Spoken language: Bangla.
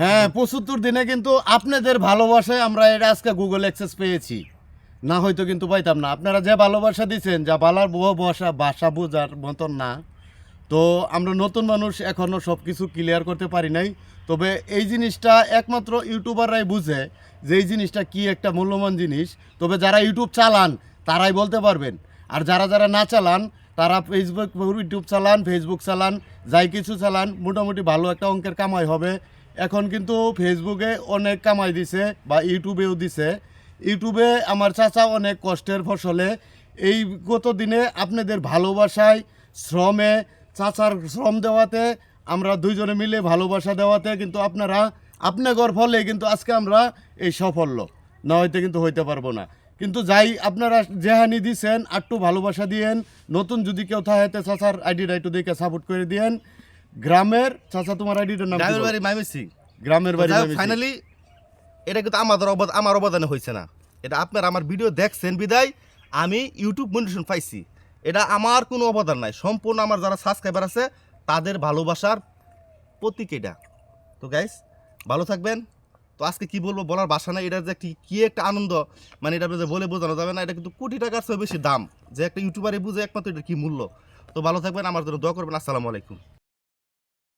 হ্যাঁ পঁচাত্তর দিনে কিন্তু আপনাদের ভালোবাসায় আমরা এটা আজকে গুগল অ্যাক্সেস পেয়েছি। না হয়তো কিন্তু পাইতাম না। আপনারা যে ভালোবাসা দিচ্ছেন যা বালার বহু বসা, বাসা বোঝার মতন না। তো আমরা নতুন মানুষ এখনও সব কিছু ক্লিয়ার করতে পারি নাই। তবে এই জিনিসটা একমাত্র ইউটিউবাররাই বুঝে যে এই জিনিসটা কি একটা মূল্যবান জিনিস। তবে যারা ইউটিউব চালান, তারাই বলতে পারবেন। আর যারা যারা না চালান, তারা ফেসবুক ইউটিউব চালান ফেসবুক চালান, যাই কিছু চালান, মোটামুটি ভালো একটা অঙ্কের কামাই হবে। এখন কিন্তু ফেসবুকে অনেক কামাই দিছে বা ইউটিউবেও দিছে। ইউটিউবে আমার চাচা অনেক কষ্টের ফসলে। এই গত দিনে আপনাদের ভালোবাসায় শ্রমে চাচার শ্রম দেওয়াতে, আমরা দুইজনে মিলে ভালোবাসা দেওয়াতে কিন্তু আপনারা, আপনাগর ফলে কিন্তু আজকে আমরা এই সাফল্য। না হইতে কিন্তু হইতে পারব না। কিন্তু যাই আপনারা যেহানি দিছেন একটু ভালোবাসা দিয়েন, নতুন যদি কেউ থাকে চাচার আইডিটা একটু দেখে সাপোর্ট করে দিয়েন। গ্রামের চাচা তোমার আইডিটার নাম গ্রামের বাড়ি মাইমি সিং গ্রামের বাড়ি ফাইনালি এটা কিন্তু আমাদের অবদান আমার অবদানে হয়েছে না। এটা আপনারা আমার ভিডিও দেখছেন বিদায়। আমি ইউটিউব মনিটেশন পাইছি। এটা আমার কোনো অবদান নাই। সম্পূর্ণ আমার যারা সাবস্ক্রাইবার আছে তাদের ভালোবাসার প্রতীক এটা। তো গাইস ভালো থাকবেন। তো আজকে কি বলব বলার ভাষা নাই। এটা যে কি কি একটা আনন্দ। মানে এটা যে বলে বোঝানো যাবে না। এটা কিন্তু কোটি টাকার চেয়ে বেশি দাম। যে একটা ইউটিউবারে বুঝে একমাত্র এটা কি মূল্য। তো ভালো থাকবেন। আমার জন্য দোয়া করবেন। আসসালামু আলাইকুম।